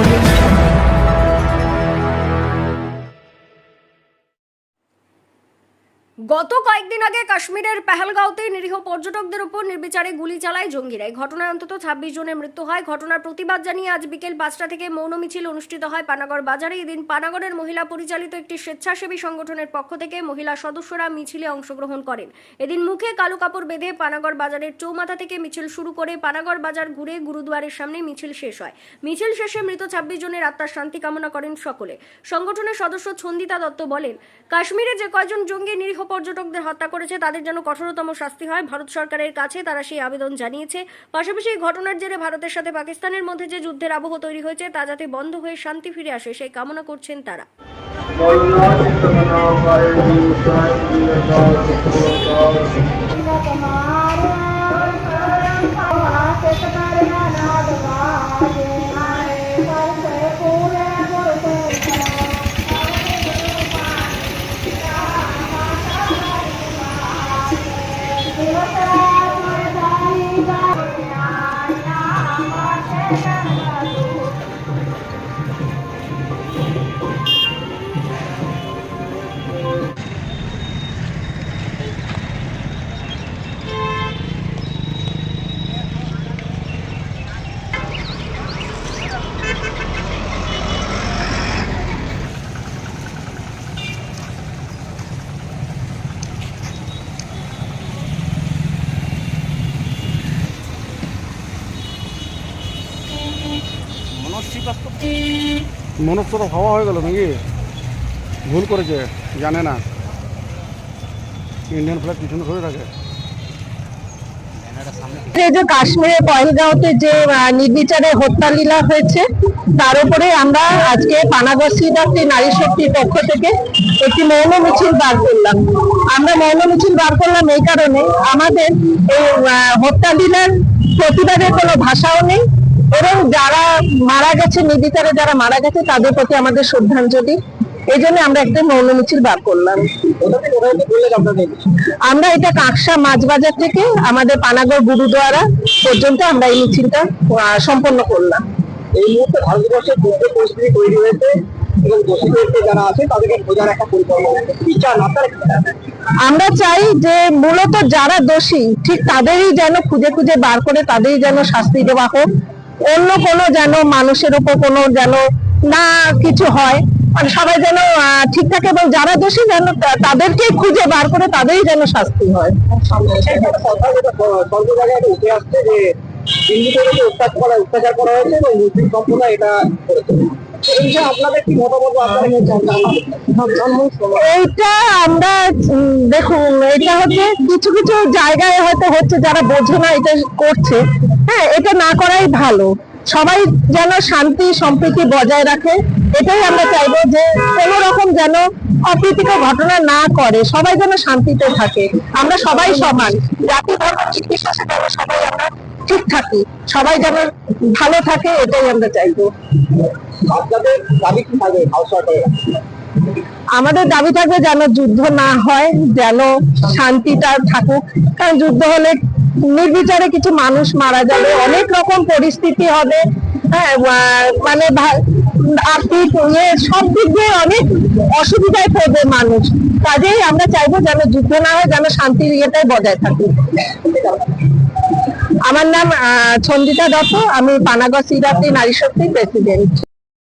audio. গত কয়েকদিন আগে কাশ্মীরের পেহেলগাঁওতে নিরীহ পর্যটকদের উপর নির্বিচারে গুলি চালায় জঙ্গিরা। এই ঘটনায় অন্তত ছাব্বিশ জনের মৃত্যু হয়। ঘটনার প্রতিবাদ জানিয়ে আজ বিকেল পাঁচটা থেকে মৌন মিছিল অনুষ্ঠিত হয় পানাগড় বাজারে। এদিন পানাগড়ের মহিলা পরিচালিত একটি স্বেচ্ছাসেবী সংগঠনের পক্ষ থেকে মহিলা সদস্যরা মিছিলে অংশগ্রহণ করেন। এদিন মুখে কালো কাপড় বেঁধে পানাগড় বাজারের চৌমাথা থেকে মিছিল শুরু করে পানাগড় বাজার ঘুরে গুরুদুয়ারের সামনে মিছিল শেষ হয়। মিছিল শেষে মৃত ছাব্বিশ জনের আত্মার শান্তি কামনা করেন সকলে। সংগঠনের সদস্য ছন্দিতা দত্ত বলেন, কাশ্মীরে যে কয়জন জঙ্গি নিরীহ পর্যটকদের হত্যা করেছে, তাদের জন্য কঠোরতম শাস্তি হয়। ভারত সরকারের কাছে তারা সেই আবেদন জানিয়েছে। পাশাপাশি এই ঘটনার জেরে ভারতের সাথে পাকিস্তানের মধ্যে যে যুদ্ধের আবহ তৈরি হয়েছে, তা যাতে বন্ধ হয়ে শান্তি ফিরে আসে, সেই কামনা করছেন তারা। মনস্ততা হওয়া হয়ে গেল নাকি? ভুল করেছে, জানে না। ইন্ডিয়ান ফ্ল্যাগ পিছনে ধরে রাখে। যে নির্বিচারে হত্যা লীলা হয়েছে, তার উপরে আমরা আজকে নারী শক্তির পক্ষ থেকে একটি মিছিল বার করলাম। আমরা মিছিল বার করলাম এই কারণে আমাদের এই হত্যা প্রতিবাদের কোনো ভাষাও নেই। এবং যারা মারা গেছে নির্বিচারে যারা মারা গেছে তাদের প্রতি আমাদের শ্রদ্ধাঞ্জলি। এই জন্য আমরা একটা মৌন মিছিল বার করলাম। আমরা এটা কাকসা মাছ বাজার থেকে আমাদের পানাগড় গুরুদুয়ারা পর্যন্ত আমরা এই মিছিলটা সম্পন্ন করলাম। এই মুহূর্তে ভারতবর্ষের পরিস্থিতি তৈরি হয়েছে এবং দোষীদেরকে যারা আছে তাদেরকে বোঝার একটা পরিকল্পনা কি চান আপনারা? কি চান? আমরা চাই যে মূলত যারা দোষী ঠিক তাদেরই যেন খুঁজে খুঁজে বার করে তাদেরই যেন শাস্তি দেওয়া হোক। অন্য কোনো যেন মানুষের উপর কোনো যেন না কিছু হয় মানে সবাই যেন আহ, ঠিক থাকে এবং যারা দোষী যেন তাদেরকে খুঁজে বার করে তাদেরই যেন শাস্তি হয় অত্যাচার করা? এইটা আমরা দেখুন এটা হচ্ছে কিছু কিছু জায়গায় হয়তো হচ্ছে যারা বোঝে না এটা করছে হ্যাঁ এটা না করাই ভালো। সবাই যেন শান্তি সম্প্রীতি বজায় রাখে এটাই আমরা চাইব যে কোনো রকম যেন অপ্রীতিকর ঘটনা না করে সবাই যেন শান্তিতে থাকে। আমরা সবাই সমান জাতি ধর্ম নির্বিশেষে যেন সবাই আমরা ঠিক থাকি। সবাই যেন ভালো থাকে এটাই আমরা চাইব। আমাদের দাবি থাকবে যেন যুদ্ধ না হয় যেন শান্তিটা থাকুক। কারণ যুদ্ধ হলে নির্বিচারে কিছু মানুষ মারা যাবে অনেক রকম পরিস্থিতি হবে হ্যাঁ মানে আর্থিক ইয়ে সব দিক দিয়ে অনেক অসুবিধায় পড়বে মানুষ। কাজেই আমরা চাইব যেন যুদ্ধ না হয় যেন শান্তির ইয়েটাই বজায় থাকুক আমার নাম আহ, ছন্দিতা দত্ত আমি পানাগড় শ্রীরাত্রি নারী শক্তি প্রেসিডেন্ট।